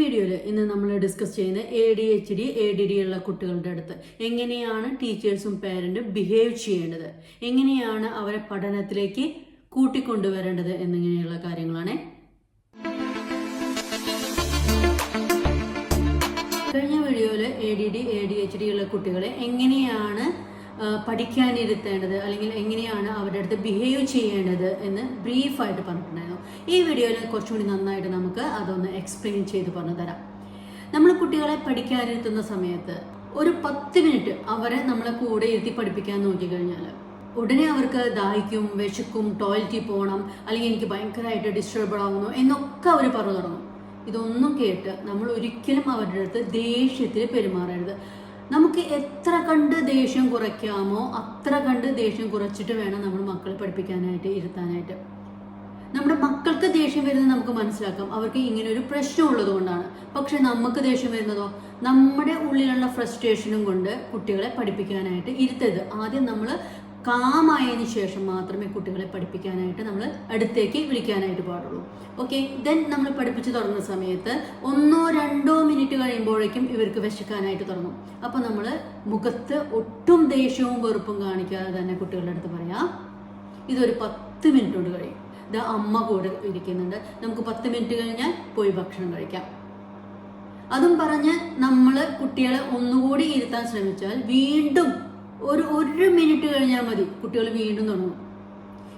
വീഡിയോയിൽ ഇന്ന് നമ്മൾ ഡിസ്കസ് ചെയ്യുന്ന A D H D A D D ഉള്ള കുട്ടികളുടെ അടുത്ത്. എങ്ങനെയാണ് ടീച്ചേഴ്സും പേരന്റും ബിഹേവ് ചെയ്യേണ്ടത്? എങ്ങനെയാണ് അവരെ പഠനത്തിലേക്ക് കൂട്ടിക്കൊണ്ടുവരേണ്ടത് എന്നിങ്ങനെയുള്ള കാര്യങ്ങളാണ്. കഴിഞ്ഞ വീഡിയോയിൽ A D D A D H D ഉള്ള കുട്ടികളെ എങ്ങനെയാണ് പഠിക്കാനിരുത്തേണ്ടത്? അല്ലെങ്കിൽ എങ്ങനെയാണ് അവരുടെ അടുത്ത് ബിഹേവ് ചെയ്യേണ്ടത് എന്ന് ബ്രീഫായിട്ട് പറഞ്ഞിട്ടുണ്ടായിരുന്നു. ഈ വീഡിയോയിൽ കുറച്ചുകൂടി നന്നായിട്ട് നമുക്ക് അതൊന്ന് എക്സ്പ്ലെയിൻ ചെയ്ത് പറഞ്ഞു തരാം. നമ്മൾ കുട്ടികളെ പഠിക്കാനിരുത്തുന്ന സമയത്ത് ഒരു പത്ത് മിനിറ്റ് അവരെ നമ്മളെ കൂടെ ഇരുത്തി പഠിപ്പിക്കാൻ നോക്കിക്കഴിഞ്ഞാൽ ഉടനെ അവർക്ക് ദാഹിക്കും വിശക്കും ടോയ്ലറ്റിൽ പോകണം അല്ലെങ്കിൽ എനിക്ക് ഭയങ്കരമായിട്ട് ഡിസ്റ്റർബ് ആവുന്നു എന്നൊക്കെ അവർ പറഞ്ഞു തുടങ്ങും. ഇതൊന്നും കേട്ട് നമ്മൾ ഒരിക്കലും അവരുടെ അടുത്ത് ദേഷ്യത്തിൽ പെരുമാറരുത്. നമുക്ക് എത്ര കണ്ട് ദേഷ്യം കുറയ്ക്കാമോ അത്ര കണ്ട് ദേഷ്യം കുറച്ചിട്ട് വേണം നമ്മൾ മക്കളെ പഠിപ്പിക്കാനായിട്ട് ഇരുത്താനായിട്ട്. നമ്മുടെ മക്കൾക്ക് ദേഷ്യം വരുന്നത് നമുക്ക് മനസ്സിലാക്കാം. അവർക്ക് ഇങ്ങനെ ഒരു പ്രശ്നം ഉള്ളത് കൊണ്ടാണ് പക്ഷെ നമുക്ക് ദേഷ്യം വരുന്നതോ? നമ്മുടെ ഉള്ളിലുള്ള ഫ്രസ്ട്രേഷനും കൊണ്ട് കുട്ടികളെ പഠിപ്പിക്കാനായിട്ട് ഇരുത്തരുത്. ആദ്യം നമ്മൾ കാമായതിനു ശേഷം മാത്രമേ കുട്ടികളെ പഠിപ്പിക്കാനായിട്ട് നമ്മൾ അടുത്തേക്ക് വിളിക്കാനായിട്ട് പാടുള്ളൂ. ഓക്കെ? ദെൻ നമ്മൾ പഠിപ്പിച്ചു തുടങ്ങുന്ന സമയത്ത് ഒന്നോ രണ്ടോ മിനിറ്റ് കഴിയുമ്പോഴേക്കും ഇവർക്ക് വിശക്കാനായിട്ട് തുടങ്ങും. അപ്പോൾ നമ്മൾ മുഖത്ത് ഒട്ടും ദേഷ്യവും വെറുപ്പും കാണിക്കാതെ തന്നെ കുട്ടികളുടെ അടുത്ത് പറയാം. ഇതൊരു പത്ത് മിനിറ്റ് കൊണ്ട് കഴിയും. ഇത് അമ്മ കൂടെ ഇരിക്കുന്നുണ്ട്. നമുക്ക് പത്ത് മിനിറ്റ് കഴിഞ്ഞാൽ പോയി ഭക്ഷണം കഴിക്കാം. അതും പറഞ്ഞ് നമ്മൾ കുട്ടികളെ ഒന്നുകൂടി ഇരുത്താൻ ശ്രമിച്ചാൽ വീണ്ടും ഒരു ഒരു മിനിറ്റ് കഴിഞ്ഞാൽ മതി കുട്ടികൾ വീണ്ടും തുടങ്ങും.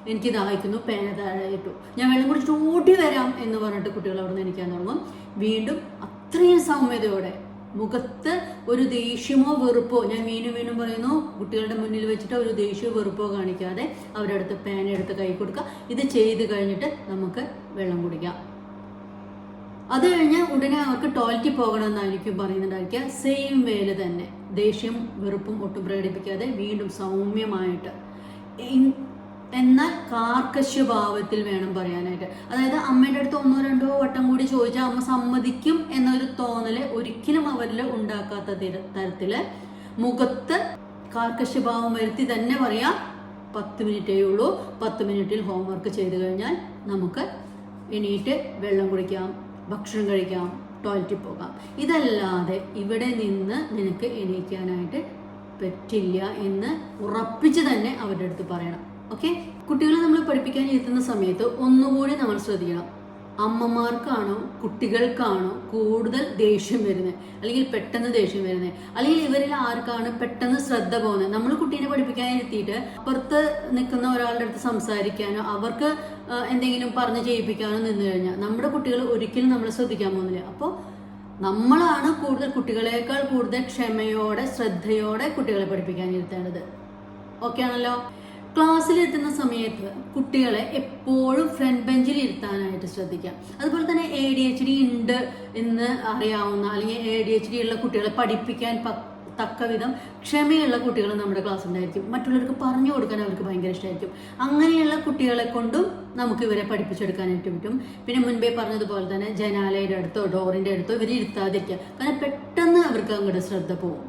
എനിക്ക് ദാഹിക്കുന്നു പേന താഴെ കിട്ടും ഞാൻ വെള്ളം കുടിച്ചിട്ട് ഓടി വരാം എന്ന് പറഞ്ഞിട്ട് കുട്ടികൾ അവിടെ നിന്ന് എനിക്കാൻ തുടങ്ങും. വീണ്ടും അത്രയും സൗമ്യതയോടെ മുഖത്ത് ഒരു ദേഷ്യമോ വെറുപ്പോ ഞാൻ വീണ്ടും വീണ്ടും പറയുന്നു കുട്ടികളുടെ മുന്നിൽ വെച്ചിട്ട് ഒരു ദേഷ്യമോ വെറുപ്പോ കാണിക്കാതെ അവരുടെ അടുത്ത് പാൻ എടുത്ത് കൈ കൊടുക്കുക. ഇത് ചെയ്ത് കഴിഞ്ഞിട്ട് നമുക്ക് വെള്ളം കുടിക്കാം. അത് കഴിഞ്ഞ് ഉടനെ അവർക്ക് ടോയ്ലറ്റിൽ പോകണമെന്നായിരിക്കും പറയുന്നുണ്ടായിരിക്കുക. സെയിം വേല തന്നെ. ദേഷ്യം വെറുപ്പും ഒട്ടും പ്രകടിപ്പിക്കാതെ വീണ്ടും സൗമ്യമായിട്ട്. എന്നാൽ കാർക്കശ്യഭാവത്തിൽ വേണം പറയാനായിട്ട്. അതായത് അമ്മയുടെ അടുത്ത് ഒന്നോ രണ്ടോ വട്ടം കൂടി ചോദിച്ചാൽ അമ്മ സമ്മതിക്കും എന്നൊരു തോന്നൽ ഒരിക്കലും അവരിൽ ഉണ്ടാക്കാത്ത തര- തരത്തിൽ മുഖത്ത് കാർക്കശ്യഭാവം വരുത്തി തന്നെ പറയാം പത്ത് മിനിറ്റേ ഉള്ളൂ. പത്ത് മിനിറ്റിൽ ഹോംവർക്ക് ചെയ്ത് കഴിഞ്ഞാൽ നമുക്ക് എണീറ്റ് വെള്ളം കുടിക്കാം ഭക്ഷണം കഴിക്കാം ടോയ്ലറ്റിൽ പോകാം. ഇതല്ലാതെ ഇവിടെ നിന്ന് നിനക്ക് എണീക്കാനായിട്ട് പറ്റില്ല എന്ന് ഉറപ്പിച്ച് തന്നെ അവരുടെ അടുത്ത് പറയണം. ഓക്കെ കുട്ടികളെ നമ്മൾ പഠിപ്പിക്കാൻ ഇരുത്തുന്ന സമയത്ത് ഒന്നുകൂടി നമ്മൾ ശ്രദ്ധിക്കണം. അമ്മമാർക്കാണോ കുട്ടികൾക്കാണോ കൂടുതൽ ദേഷ്യം വരുന്നത്? അല്ലെങ്കിൽ പെട്ടെന്ന് ദേഷ്യം വരുന്നത്? അല്ലെങ്കിൽ ഇവരിൽ ആർക്കാണ് പെട്ടെന്ന് ശ്രദ്ധ പോകുന്നത്? നമ്മൾ കുട്ടീനെ പഠിപ്പിക്കാൻ ഇരുത്തിയിട്ട് അപ്പുറത്ത് നിൽക്കുന്ന ഒരാളുടെ അടുത്ത് സംസാരിക്കാനോ അവർക്ക് എന്തെങ്കിലും പറഞ്ഞു ചെയ്യിപ്പിക്കാനോ നിന്ന് കഴിഞ്ഞാൽ നമ്മുടെ കുട്ടികൾ ഒരിക്കലും നമ്മൾ ശ്രദ്ധിക്കാൻ പോകുന്നില്ല. അപ്പോൾ നമ്മളാണ് കൂടുതൽ കുട്ടികളെക്കാൾ കൂടുതൽ ക്ഷമയോടെ ശ്രദ്ധയോടെ കുട്ടികളെ പഠിപ്പിക്കാൻ ഇരുത്തേണ്ടത്. ഓക്കെ ആണല്ലോ? ക്ലാസ്സിൽ എത്തുന്ന സമയത്ത് കുട്ടികളെ എപ്പോഴും ഫ്രണ്ട് ബെഞ്ചിൽ ഇരുത്താനായിട്ട് ശ്രദ്ധിക്കാം അതുപോലെ തന്നെ എ ഡി എച്ച് ഡി ഉണ്ട് എന്ന് അറിയാവുന്ന അല്ലെങ്കിൽ എ ഡി എച്ച് ഡി ഉള്ള കുട്ടികളെ പഠിപ്പിക്കാൻ തക്കവിധം തക്ക വിധം ക്ഷമയുള്ള കുട്ടികൾ നമ്മുടെ ക്ലാസ് ഉണ്ടായിരിക്കും മറ്റുള്ളവർക്ക് പറഞ്ഞു കൊടുക്കാൻ അവർക്ക് ഭയങ്കര ഇഷ്ടമായിരിക്കും. അങ്ങനെയുള്ള കുട്ടികളെ കൊണ്ടും നമുക്ക് ഇവരെ പഠിപ്പിച്ചെടുക്കാനായിട്ട് പറ്റും. പിന്നെ മുൻപേ പറഞ്ഞതുപോലെ തന്നെ ജനാലയുടെ അടുത്തോ ഡോറിന്റെ അടുത്തോ ഇവർ ഇരുത്താതിരിക്കുക കാരണം പെട്ടെന്ന് അവർക്ക് അങ്ങോട്ട് ശ്രദ്ധ പോകും.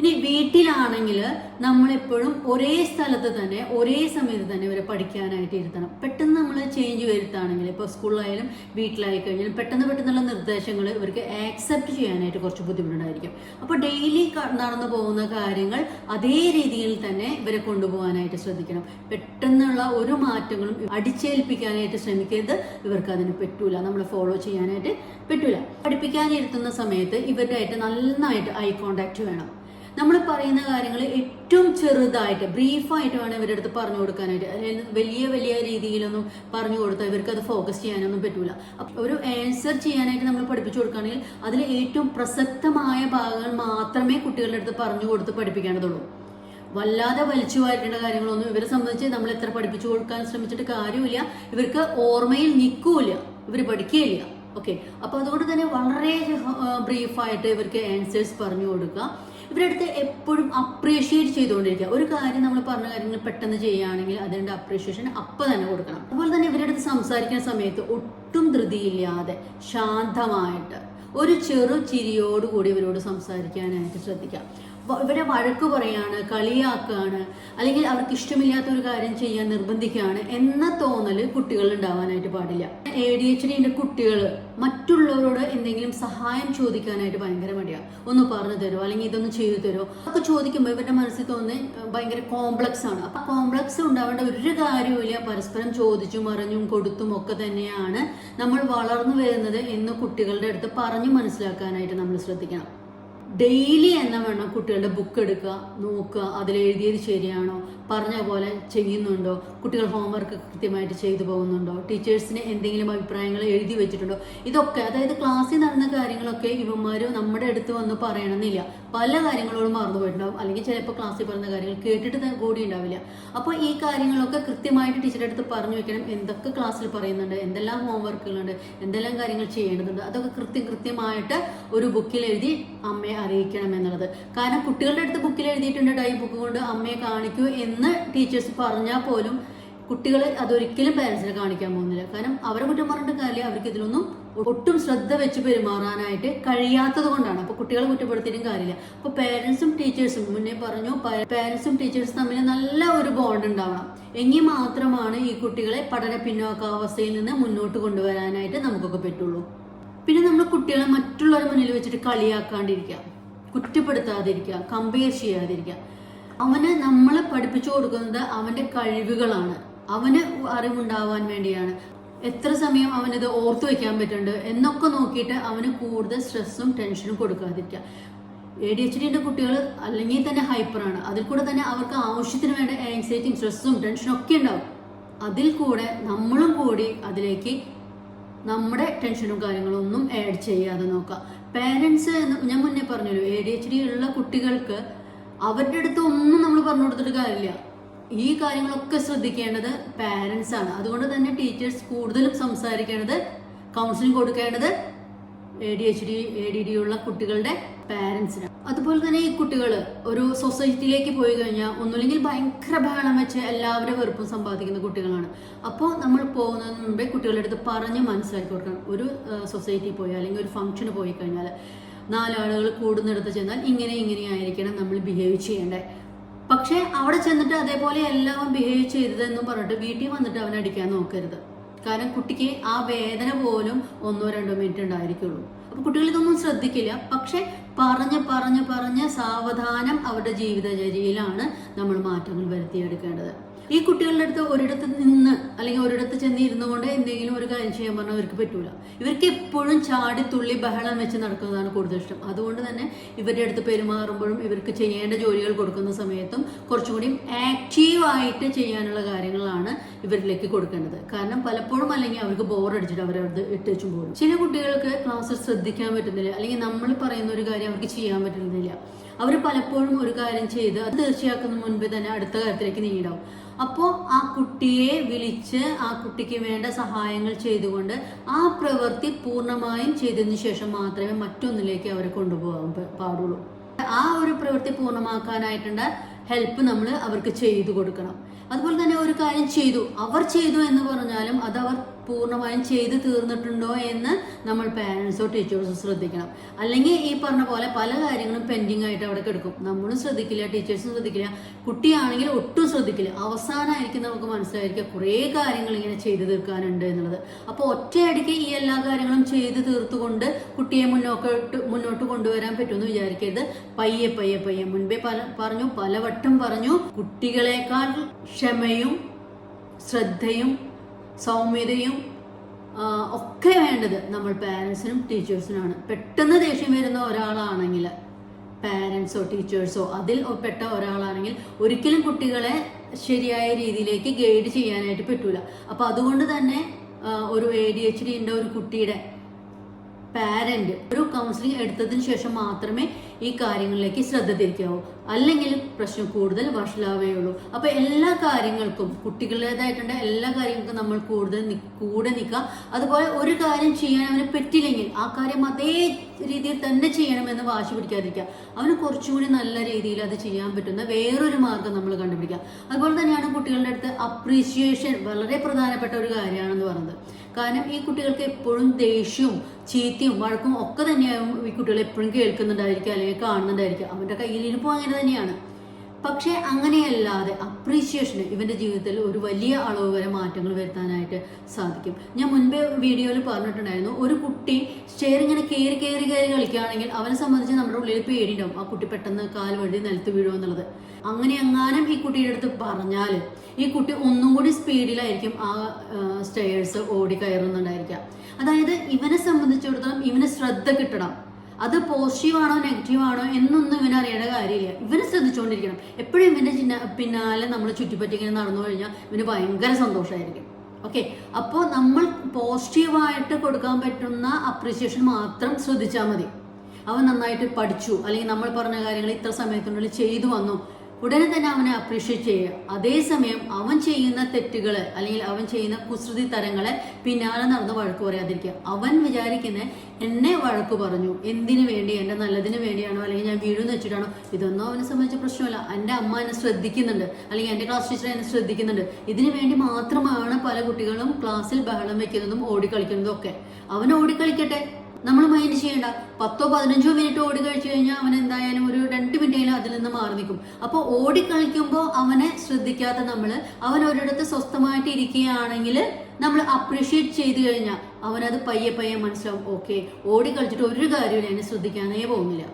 ഇനി വീട്ടിലാണെങ്കിൽ നമ്മളെപ്പോഴും ഒരേ സ്ഥലത്ത് തന്നെ ഒരേ സമയത്ത് തന്നെ ഇവരെ പഠിക്കാനായിട്ട് ഇരുത്തണം. പെട്ടെന്ന് നമ്മൾ ചേഞ്ച് വരുത്താണെങ്കിൽ ഇപ്പോൾ സ്കൂളിലായാലും വീട്ടിലായി കഴിഞ്ഞാലും പെട്ടെന്ന് പെട്ടെന്നുള്ള നിർദ്ദേശങ്ങൾ ഇവർക്ക് ആക്സെപ്റ്റ് ചെയ്യാനായിട്ട് കുറച്ച് ബുദ്ധിമുട്ടുണ്ടായിരിക്കും. അപ്പോൾ ഡെയിലി നടന്നു പോകുന്ന കാര്യങ്ങൾ അതേ രീതിയിൽ തന്നെ ഇവരെ കൊണ്ടുപോകാനായിട്ട് ശ്രദ്ധിക്കണം. പെട്ടെന്നുള്ള ഒരു മാറ്റങ്ങളും അടിച്ചേൽപ്പിക്കാനായിട്ട് ശ്രമിക്കരുത്. ഇവർക്ക് അതിന് പറ്റൂല. നമ്മൾ ഫോളോ ചെയ്യാനായിട്ട് പറ്റൂല. പഠിപ്പിക്കാനിരുത്തുന്ന സമയത്ത് ഇവരുടെ ആയിട്ട് നന്നായിട്ട് ഐ കോണ്ടാക്ട് വേണം. നമ്മൾ പറയുന്ന കാര്യങ്ങൾ ഏറ്റവും ചെറുതായിട്ട് ബ്രീഫായിട്ട് വേണം ഇവരുടെ അടുത്ത് പറഞ്ഞു കൊടുക്കാനായിട്ട്. അതായത് വലിയ വലിയ രീതിയിലൊന്നും പറഞ്ഞു കൊടുത്താൽ ഇവർക്ക് അത് ഫോക്കസ് ചെയ്യാനൊന്നും പറ്റൂല. ഒരു ആൻസർ ചെയ്യാനായിട്ട് നമ്മൾ പഠിപ്പിച്ചു കൊടുക്കുകയാണെങ്കിൽ അതിൽ ഏറ്റവും പ്രസക്തമായ ഭാഗങ്ങൾ മാത്രമേ കുട്ടികളുടെ അടുത്ത് പറഞ്ഞു കൊടുത്ത് പഠിപ്പിക്കേണ്ടതുള്ളൂ. വല്ലാതെ വലിച്ചു വായിക്കേണ്ട കാര്യങ്ങളൊന്നും ഇവരെ സംബന്ധിച്ച് നമ്മൾ എത്ര പഠിപ്പിച്ചു കൊടുക്കാൻ ശ്രമിച്ചിട്ട് കാര്യമില്ല. ഇവർക്ക് ഓർമ്മയിൽ നിൽക്കൂല ഇവർ പഠിക്കുകയില്ല. ഓക്കെ അപ്പൊ അതുകൊണ്ട് തന്നെ വളരെ ബ്രീഫായിട്ട് ഇവർക്ക് ആൻസേഴ്സ് പറഞ്ഞു കൊടുക്കുക ഇവരുടെ അടുത്ത് എപ്പോഴും അപ്രീഷിയേറ്റ് ചെയ്തുകൊണ്ടിരിക്കുക. ഒരു കാര്യം നമ്മൾ പറഞ്ഞ കാര്യങ്ങൾ പെട്ടെന്ന് ചെയ്യുകയാണെങ്കിൽ അതിന്റെ അപ്രീഷിയേഷൻ അപ്പം തന്നെ കൊടുക്കണം. അതുപോലെ തന്നെ ഇവരുടെ അടുത്ത് സംസാരിക്കുന്ന സമയത്ത് ഒട്ടും ധൃതിയില്ലാതെ ശാന്തമായിട്ട് ഒരു ചെറു ചിരിയോടുകൂടി ഇവരോട് സംസാരിക്കാനായിട്ട് ശ്രദ്ധിക്കാം വ- ഇവരെ വഴക്ക് പറയാണ് കളിയാക്കുകയാണ് അല്ലെങ്കിൽ അവർക്ക് ഇഷ്ടമില്ലാത്ത ഒരു കാര്യം ചെയ്യാൻ നിർബന്ധിക്കുകയാണ് എന്ന തോന്നൽ കുട്ടികൾ ഉണ്ടാവാനായിട്ട് പാടില്ല. എ ഡി എച്ച് ഡിന്റെ കുട്ടികൾ മറ്റുള്ളവരോട് എന്തെങ്കിലും സഹായം ചോദിക്കാനായിട്ട് ഭയങ്കര മടിയാണ് ഒന്ന് പറഞ്ഞു തരുമോ അല്ലെങ്കിൽ ഇതൊന്ന് ചെയ്തു തരുമോ അതൊക്കെ ചോദിക്കുമ്പോൾ ഇവരുടെ മനസ്സിൽ തോന്നി ഭയങ്കര കോംപ്ലക്സ് ആണ്. അപ്പൊ കോംപ്ലക്സ് ഉണ്ടാവേണ്ട ഒരു കാര്യവുമില്ല. പരസ്പരം ചോദിച്ചും അറിഞ്ഞും കൊടുത്തും ഒക്കെ തന്നെയാണ് നമ്മൾ വളർന്നു വരുന്നത് എന്ന് കുട്ടികളുടെ അടുത്ത് പറഞ്ഞു മനസ്സിലാക്കാനായിട്ട് നമ്മൾ ശ്രദ്ധിക്കണം. ഡെയിലി എന്ന വേണം കുട്ടികളുടെ ബുക്ക് എടുക്കുക നോക്കുക അതിൽ എഴുതിയത് ശരിയാണോ പറഞ്ഞ പോലെ ചെയ്യുന്നുണ്ടോ കുട്ടികൾ ഹോംവർക്ക് കൃത്യമായിട്ട് ചെയ്തു പോകുന്നുണ്ടോ ടീച്ചേഴ്സിന് എന്തെങ്കിലും അഭിപ്രായങ്ങൾ എഴുതി വെച്ചിട്ടുണ്ടോ ഇതൊക്കെ അതായത് ക്ലാസ്സിൽ നടന്ന കാര്യങ്ങളൊക്കെ ഇവന്മാർ നമ്മുടെ അടുത്ത് വന്ന് പറയണമെന്നില്ല. പല കാര്യങ്ങളോടും മറന്നു പോയിട്ടുണ്ടാവും. അല്ലെങ്കിൽ ചിലപ്പോൾ ക്ലാസ്സിൽ പറഞ്ഞ കാര്യങ്ങൾ കേട്ടിട്ട് കൂടി ഉണ്ടാവില്ല. അപ്പോൾ ഈ കാര്യങ്ങളൊക്കെ കൃത്യമായിട്ട് ടീച്ചറുടെ അടുത്ത് പറഞ്ഞു വെക്കണം. എന്തൊക്കെ ക്ലാസ്സിൽ പറയുന്നുണ്ട് എന്തെല്ലാം ഹോംവർക്കുകളുണ്ട് എന്തെല്ലാം കാര്യങ്ങൾ ചെയ്യേണ്ടതുണ്ട് അതൊക്കെ കൃത്യം കൃത്യമായിട്ട് ഒരു ബുക്കിൽ എഴുതി അമ്മയെ അറിയിക്കണം എന്നുള്ളത്. കാരണം കുട്ടികളുടെ അടുത്ത് ബുക്കിൽ എഴുതിയിട്ടുണ്ട് ഈ ബുക്ക് കൊണ്ട് അമ്മയെ കാണിക്കൂ എന്ന് ടീച്ചേഴ്സ് പറഞ്ഞാൽ പോലും കുട്ടികൾ അതൊരിക്കലും പേരൻസിനെ കാണിക്കാൻ പോകുന്നില്ല. കാരണം അവരെ കുറ്റം പറഞ്ഞിട്ട് കാര്യം അവർക്ക് ഇതിലൊന്നും ഒട്ടും ശ്രദ്ധ വെച്ച് പെരുമാറാനായിട്ട് കഴിയാത്തത് കൊണ്ടാണ്. അപ്പൊ കുട്ടികളെ കുറ്റപ്പെടുത്തിയിട്ടും കാര്യമില്ല. അപ്പൊ പേരൻസും ടീച്ചേഴ്സും മുന്നേ പറഞ്ഞു പേരൻസും ടീച്ചേഴ്സും തമ്മിൽ നല്ല ഒരു ബോണ്ട് ഉണ്ടാവണം. എങ്കിൽ മാത്രമാണ് ഈ കുട്ടികളെ പഠന പിന്നോക്കാവസ്ഥയിൽ നിന്ന് മുന്നോട്ട് കൊണ്ടുവരാനായിട്ട് നമുക്കൊക്കെ പറ്റുള്ളൂ. പിന്നെ നമ്മൾ കുട്ടികളെ മറ്റുള്ളവരുടെ മുന്നിൽ വെച്ചിട്ട് കളിയാക്കാണ്ടിരിക്കുക കുറ്റപ്പെടുത്താതിരിക്കുക കമ്പയർ ചെയ്യാതിരിക്കുക. അവന് നമ്മളെ പഠിപ്പിച്ചു കൊടുക്കുന്നത് അവന്റെ കഴിവുകളാണ്. അവന് അറിവുണ്ടാവാൻ വേണ്ടിയാണ്. എത്ര സമയം അവനത് ഓർത്തു വെക്കാൻ പറ്റുന്നുണ്ട് എന്നൊക്കെ നോക്കിയിട്ട് അവന് കൂടുതൽ സ്ട്രെസ്സും ടെൻഷനും കൊടുക്കാതിരിക്കുക. എ ഡി എച്ച് ഡിന്റെ കുട്ടികൾ അല്ലെങ്കിൽ തന്നെ ഹൈപ്പറാണ് അതിൽ കൂടെ തന്നെ അവർക്ക് ആവശ്യത്തിന് വേണ്ട ആൻസൈറ്റിയും സ്ട്രെസ്സും ടെൻഷനും ഒക്കെ ഉണ്ടാവും. അതിൽ കൂടെ നമ്മളും കൂടി അതിലേക്ക് നമ്മുടെ ടെൻഷനും കാര്യങ്ങളും ഒന്നും ആഡ് ചെയ്യാതെ നോക്കാം പേരൻസ് ഞാൻ മുന്നേ പറഞ്ഞല്ലോ എ ഡി എച്ച് ഡി ഉള്ള കുട്ടികൾക്ക് അവരുടെ അടുത്ത് ഒന്നും നമ്മൾ പറഞ്ഞു കൊടുത്തിട്ട് കാര്യമില്ല. ഈ കാര്യങ്ങളൊക്കെ ശ്രദ്ധിക്കേണ്ടത് പാരൻസ് ആണ്. അതുകൊണ്ട് തന്നെ ടീച്ചേഴ്സ് കൂടുതലും സംസാരിക്കേണ്ടത് കൗൺസിലിംഗ് കൊടുക്കേണ്ടത് A D H D A D D ഉള്ള കുട്ടികളുടെ പാരൻസിന് അതുപോലെ തന്നെ ഈ കുട്ടികൾ ഒരു സൊസൈറ്റിയിലേക്ക് പോയി കഴിഞ്ഞാൽ ഒന്നുമില്ലെങ്കിൽ ഭയങ്കര ബഹളം വെച്ച് എല്ലാവരും വെറുപ്പും സമ്പാദിക്കുന്ന കുട്ടികളാണ്. അപ്പോൾ നമ്മൾ പോകുന്നതിന് മുമ്പേ കുട്ടികളുടെ അടുത്ത് പറഞ്ഞ് മനസ്സിലാക്കി കൊടുക്കണം. ഒരു സൊസൈറ്റി പോയി അല്ലെങ്കിൽ ഒരു ഫംഗ്ഷന് പോയി കഴിഞ്ഞാൽ നാലാളുകൾ കൂടുന്നിടത്ത് ചെന്നാൽ ഇങ്ങനെ ഇങ്ങനെ ആയിരിക്കണം നമ്മൾ ബിഹേവ് ചെയ്യേണ്ടത് പക്ഷേ അവിടെ ചെന്നിട്ട് അതേപോലെ എല്ലാവരും ബിഹേവ് ചെയ്തതെന്നും പറഞ്ഞിട്ട് വീട്ടിൽ വന്നിട്ട് അവനെ അടിക്കാൻ നോക്കരുത്. കാരണം കുട്ടിക്ക് ആ വേദന പോലും ഒന്നോ രണ്ടോ മിനിറ്റ് ഉണ്ടായിരിക്കുള്ളൂ. അപ്പൊ കുട്ടികൾ ഇതൊന്നും ശ്രദ്ധിക്കില്ല. പക്ഷെ പറഞ്ഞ് പറഞ്ഞ് പറഞ്ഞ് സാവധാനം അവരുടെ ജീവിതചര്യയിലാണ് നമ്മൾ മാറ്റങ്ങൾ വരുത്തിയെടുക്കേണ്ടത്. ഈ കുട്ടികളുടെ അടുത്ത് ഒരിടത്ത് നിന്ന് അല്ലെങ്കിൽ ഒരിടത്ത് ചെന്ന് ഇരുന്നു കൊണ്ട് എന്തെങ്കിലും ഒരു കാര്യം ചെയ്യാൻ പറഞ്ഞാൽ അവർക്ക് പറ്റൂല. ഇവർക്ക് എപ്പോഴും ചാടി തുള്ളി ബഹളം വെച്ച് നടക്കുന്നതാണ് കൂടുതൽ ഇഷ്ടം. അതുകൊണ്ട് തന്നെ ഇവരുടെ അടുത്ത് പെരുമാറുമ്പോഴും ഇവർക്ക് ചെയ്യേണ്ട ജോലികൾ കൊടുക്കുന്ന സമയത്തും കുറച്ചും കൂടി ആക്റ്റീവായിട്ട് ചെയ്യാനുള്ള കാര്യങ്ങളാണ് ഇവരിലേക്ക് കൊടുക്കേണ്ടത്. കാരണം പലപ്പോഴും അല്ലെങ്കിൽ അവർക്ക് ബോർ അടിച്ചിട്ട് അവരത് ഇട്ടുവെച്ചും പോകും ചില കുട്ടികൾക്ക് ക്ലാസ്സിൽ ശ്രദ്ധിക്കാൻ പറ്റുന്നില്ല. അല്ലെങ്കിൽ നമ്മൾ പറയുന്ന ഒരു കാര്യം അവർക്ക് ചെയ്യാൻ പറ്റുന്നില്ല. അവർ പലപ്പോഴും ഒരു കാര്യം ചെയ്ത് അത് തീർച്ചയാക്കുന്ന മുൻപ് തന്നെ അടുത്ത കാര്യത്തിലേക്ക് നീങ്ങിടാവും അപ്പോൾ ആ കുട്ടിയെ വിളിച്ച് ആ കുട്ടിക്ക് വേണ്ട സഹായങ്ങൾ ചെയ്തുകൊണ്ട് ആ പ്രവൃത്തി പൂർണമായും ചെയ്തതിന് ശേഷം മാത്രമേ മറ്റൊന്നിലേക്ക് അവരെ കൊണ്ടുപോകാൻ പാടുള്ളൂ. ആ ഒരു പ്രവൃത്തി പൂർണമാക്കാനായിട്ടുള്ള ഹെൽപ്പ് നമ്മൾ അവർക്ക് ചെയ്തു കൊടുക്കണം. അതുപോലെ തന്നെ ഒരു കാര്യം ചെയ്തു. അവർ ചെയ്തു എന്ന് പറഞ്ഞാലും അത് അവർ പൂർണമായും ചെയ്ത് തീർന്നിട്ടുണ്ടോ എന്ന് നമ്മൾ പാരൻസോ ടീച്ചേഴ്സോ ശ്രദ്ധിക്കണം. അല്ലെങ്കിൽ ഈ പറഞ്ഞ പോലെ പല കാര്യങ്ങളും പെൻഡിങ് ആയിട്ട് അവിടെ കിടക്കും. നമ്മളും ശ്രദ്ധിക്കില്ല ടീച്ചേഴ്സും ശ്രദ്ധിക്കില്ല കുട്ടിയാണെങ്കിൽ ഒട്ടും ശ്രദ്ധിക്കില്ല. അവസാനമായിരിക്കും നമുക്ക് മനസ്സിലായിരിക്കുക കുറേ കാര്യങ്ങൾ ഇങ്ങനെ ചെയ്തു തീർക്കാനുണ്ട് എന്നുള്ളത്. അപ്പോൾ ഒറ്റയടിക്ക് ഈ എല്ലാ കാര്യങ്ങളും ചെയ്ത് തീർത്തുകൊണ്ട് കുട്ടിയെ മുന്നോട്ട് മുന്നോട്ട് കൊണ്ടുവരാൻ പറ്റുമെന്ന് വിചാരിക്കരുത്. പയ്യെ പയ്യെ പയ്യെ. മുൻപേ പല പറഞ്ഞു പലവട്ടം പറഞ്ഞു കുട്ടികളെക്കാൾ ക്ഷമയും ശ്രദ്ധയും സൗമ്യതയും ഒക്കെ വേണ്ടത് നമ്മൾ പാരൻസിനും ടീച്ചേഴ്സിനുമാണ് പെട്ടെന്ന് ദേഷ്യം വരുന്ന ഒരാളാണെങ്കിൽ പാരൻസോ ടീച്ചേഴ്സോ അതിൽ പെട്ട ഒരാളാണെങ്കിൽ ഒരിക്കലും കുട്ടികളെ ശരിയായ രീതിയിലേക്ക് ഗൈഡ് ചെയ്യാനായിട്ട് പറ്റൂല. അപ്പൊ അതുകൊണ്ട് തന്നെ ഒരു എ ഡി എച്ച് ഡി ഉണ്ട ഒരു കുട്ടിയുടെ പാരന്റ് ഒരു കൗൺസിലിംഗ് എടുത്തതിന് ശേഷം മാത്രമേ ഈ കാര്യങ്ങളിലേക്ക് ശ്രദ്ധ തിരിക്കാവൂ. അല്ലെങ്കിൽ പ്രശ്നം കൂടുതൽ വഷളാവുകയുള്ളൂ. അപ്പൊ എല്ലാ കാര്യങ്ങൾക്കും കുട്ടികളുടേതായിട്ടുള്ള എല്ലാ കാര്യങ്ങൾക്കും നമ്മൾ കൂടുതൽ കൂടെ നിൽക്കുക. അതുപോലെ ഒരു കാര്യം ചെയ്യാൻ അവന് പറ്റില്ലെങ്കിൽ ആ കാര്യം അതേ രീതിയിൽ തന്നെ ചെയ്യണമെന്ന് വാശി പിടിക്കാതിരിക്കുക. അവന് കുറച്ചും കൂടി നല്ല രീതിയിൽ അത് ചെയ്യാൻ പറ്റുന്ന വേറൊരു മാർഗം നമ്മൾ കണ്ടുപിടിക്കുക. അതുപോലെ തന്നെയാണ് കുട്ടികളുടെ അടുത്ത് അപ്രീസിയേഷൻ വളരെ പ്രധാനപ്പെട്ട ഒരു കാര്യമാണെന്ന് പറയുന്നത്. കാരണം ഈ കുട്ടികൾക്ക് എപ്പോഴും ദേഷ്യവും ചീത്തയും വഴക്കും ഒക്കെ തന്നെയാവും ഈ കുട്ടികൾ എപ്പോഴും കേൾക്കുന്നുണ്ടായിരിക്കും അല്ലെങ്കിൽ കാണുന്നുണ്ടായിരിക്കും. അവന്റെ കയ്യിലിരിപ്പും അങ്ങനെ തന്നെയാണ്. പക്ഷേ അങ്ങനെയല്ലാതെ അപ്രീഷിയേഷന് ഇവന്റെ ജീവിതത്തിൽ ഒരു വലിയ അളവ് വരെ മാറ്റങ്ങൾ വരുത്താനായിട്ട് സാധിക്കും. ഞാൻ മുൻപേ വീഡിയോയിൽ പറഞ്ഞിട്ടുണ്ടായിരുന്നു ഒരു കുട്ടി സ്റ്റെയർ ഇങ്ങനെ കയറി കയറി കയറി കളിക്കുകയാണെങ്കിൽ അവനെ സംബന്ധിച്ച് നമ്മുടെ ഉള്ളിൽ പേടിയുണ്ടാവും ആ കുട്ടി പെട്ടെന്ന് കാൽ വഴി നിലത്ത് വീഴുമോ എന്നുള്ളത്. അങ്ങനെ എങ്ങാനും ഈ കുട്ടിയുടെ അടുത്ത് പറഞ്ഞാൽ ഈ കുട്ടി ഒന്നും കൂടി സ്പീഡിലായിരിക്കും ആ സ്റ്റെയേഴ്സ് ഓടി കയറുന്നുണ്ടായിരിക്കാം അതായത് ഇവനെ സംബന്ധിച്ചിടത്തോളം ഇവന് ശ്രദ്ധ കിട്ടണം. അത് പോസിറ്റീവ് ആണോ നെഗറ്റീവ് ആണോ എന്നൊന്നും ഇവന് അറിയേണ്ട കാര്യമില്ല. ഇവന് ശ്രദ്ധിച്ചുകൊണ്ടിരിക്കണം എപ്പോഴും ഇവന്റെ ചിന്ന പിന്നാലെ നമ്മൾ ചുറ്റിപ്പറ്റി ഇങ്ങനെ നടന്നു കഴിഞ്ഞാൽ ഇവന് ഭയങ്കര സന്തോഷമായിരിക്കും ഓക്കെ അപ്പോൾ നമ്മൾ പോസിറ്റീവായിട്ട് കൊടുക്കാൻ പറ്റുന്ന അപ്രീസിയേഷൻ മാത്രം ശ്രദ്ധിച്ചാൽ മതി. അവൻ നന്നായിട്ട് പഠിച്ചു അല്ലെങ്കിൽ നമ്മൾ പറഞ്ഞ കാര്യങ്ങൾ ഇത്ര സമയത്തിനുള്ളിൽ ചെയ്തു വന്നു ഉടനെ തന്നെ അവനെ അപ്രീഷിയേറ്റ് ചെയ്യുക അതേസമയം അവൻ ചെയ്യുന്ന തെറ്റുകൾ അല്ലെങ്കിൽ അവൻ ചെയ്യുന്ന കുസൃതി തരങ്ങളെ പിന്നാലെ നടന്ന് വഴക്ക് പറയാതിരിക്കുക. അവൻ വിചാരിക്കുന്ന എന്നെ വഴക്ക് പറഞ്ഞു. എന്തിനു വേണ്ടി? എന്റെ നല്ലതിന് വേണ്ടിയാണോ? അല്ലെങ്കിൽ ഞാൻ വീഴുന്ന് വെച്ചിട്ടാണോ? ഇതൊന്നും അവനെ സംബന്ധിച്ച പ്രശ്നമല്ല. എന്റെ അമ്മ എന്നെ ശ്രദ്ധിക്കുന്നുണ്ട്. അല്ലെങ്കിൽ എന്റെ ക്ലാസ് ടീച്ചർ എന്നെ ശ്രദ്ധിക്കുന്നുണ്ട്. ഇതിനു വേണ്ടി മാത്രമാണ് പല കുട്ടികളും ക്ലാസ്സിൽ ബഹളം വെക്കുന്നതും ഓടിക്കളിക്കുന്നതും ഒക്കെ. അവൻ ഓടിക്കളിക്കട്ടെ? നമ്മൾ മൈൻഡ് ചെയ്യേണ്ട. പത്തോ പതിനഞ്ചോ മിനിറ്റ് ഓടി കഴിച്ചു കഴിഞ്ഞാൽ അവൻ എന്തായാലും ഒരു രണ്ട് മിനിറ്റെങ്കിലും അതിൽ നിന്ന് മാറി നിൽക്കും. അപ്പോൾ ഓടിക്കളിക്കുമ്പോൾ അവനെ ശ്രദ്ധിക്കാത്ത നമ്മൾ അവൻ ഒരിടത്ത് സ്വസ്ഥമായിട്ട് ഇരിക്കുകയാണെങ്കിൽ നമ്മൾ അപ്രീഷിയേറ്റ് ചെയ്ത് കഴിഞ്ഞാൽ അവനത് പയ്യെ പയ്യെ മനസ്സിലാവും. ഓക്കെ ഓടി കളിച്ചിട്ട് ഒരു കാര്യമില്ല എന്നെ ശ്രദ്ധിക്കാനേ പോകുന്നില്ല.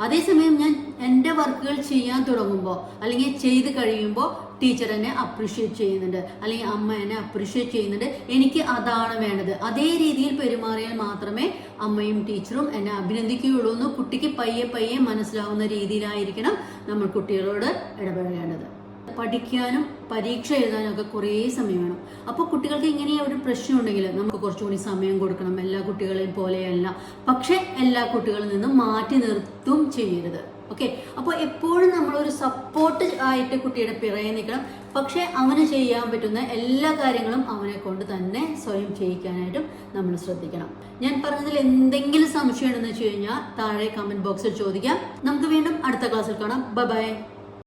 അതേസമയം ഞാൻ എന്റെ വർക്കുകൾ ചെയ്യാൻ തുടങ്ങുമ്പോൾ അല്ലെങ്കിൽ ചെയ്ത് കഴിയുമ്പോൾ ടീച്ചർ എന്നെ അപ്രീഷിയേറ്റ് ചെയ്യുന്നുണ്ട് അല്ലെങ്കിൽ അമ്മ എന്നെ അപ്രീഷിയേറ്റ് ചെയ്യുന്നുണ്ട്. എനിക്ക് അതാണ് വേണ്ടത്. അതേ രീതിയിൽ പെരുമാറിയാൽ മാത്രമേ അമ്മയും ടീച്ചറും എന്നെ അഭിനന്ദിക്കുകയുള്ളൂ എന്ന് കുട്ടിക്ക് പയ്യെ പയ്യെ മനസ്സിലാവുന്ന രീതിയിലായിരിക്കണം നമ്മൾ കുട്ടികളോട് ഇടപഴകേണ്ടത്. പഠിക്കാനും പരീക്ഷ എഴുതാനും ഒക്കെ കുറേ സമയം വേണം. അപ്പോൾ കുട്ടികൾക്ക് ഇങ്ങനെ ഒരു പ്രശ്നം ഉണ്ടെങ്കിൽ നമുക്ക് കുറച്ചുകൂടി സമയം കൊടുക്കണം. എല്ലാ കുട്ടികളെയും പോലെയല്ല. പക്ഷേ എല്ലാ കുട്ടികളിൽ നിന്നും മാറ്റി നിർത്തും ചെയ്യരുത്. ഓക്കെ? അപ്പോൾ എപ്പോഴും നമ്മളൊരു സപ്പോർട്ട് ആയിട്ട് കുട്ടിയുടെ പിറകെ നിൽക്കണം. പക്ഷേ അവന് ചെയ്യാൻ പറ്റുന്ന എല്ലാ കാര്യങ്ങളും അവനെ കൊണ്ട് തന്നെ സ്വയം ചെയ്യിക്കാനായിട്ടും നമ്മൾ ശ്രദ്ധിക്കണം. ഞാൻ പറഞ്ഞതിൽ എന്തെങ്കിലും സംശയം ഉണ്ടെന്ന് വെച്ച് കഴിഞ്ഞാൽ താഴെ കമന്റ് ബോക്സിൽ ചോദിക്കാം. നമുക്ക് വീണ്ടും അടുത്ത ക്ലാസ്സിൽ കാണാം. ബൈ